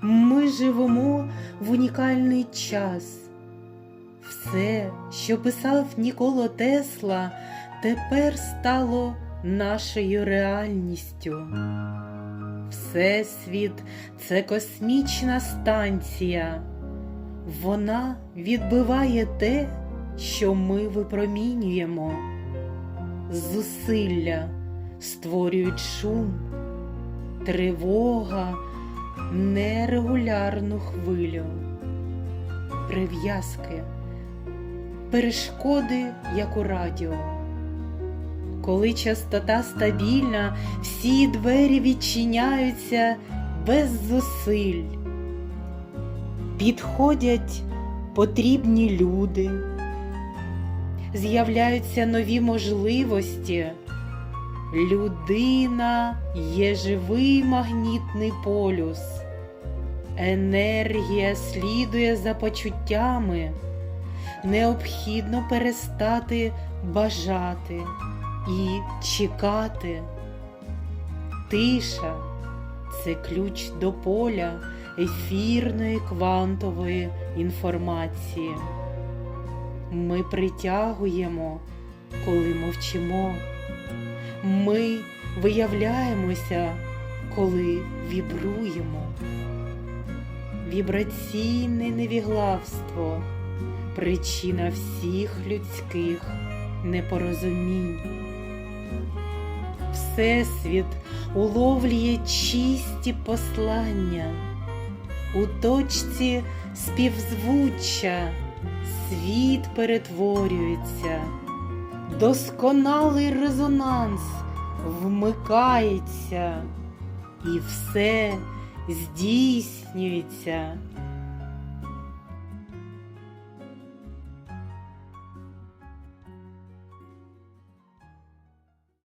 Ми живемо в унікальний час. Все, що писав Ніколо Тесла, тепер стало нашою реальністю. Всесвіт це космічна станція. Вона відбиває те, що ми випромінюємо. Зусилля створюють шум, тривога, нерегулярну хвилю, прив'язки, перешкоди, як у радіо. Коли частота стабільна, всі двері відчиняються без зусиль. Підходять потрібні люди, з'являються нові можливості. Людина є живий магнітний полюс. Енергія слідує за почуттями. Необхідно перестати бажати і чекати. Тиша це ключ до поля ефірної квантової інформації. Ми притягуємо, коли мовчимо. Ми виявляємося, коли вібруємо. Вібраційне невіглавство причина всіх людських непорозумінь. Всесвіт уловлює чисті послання. У точці співзвуччя світ перетворюється, досконалий резонанс вмикається, і все здійснюється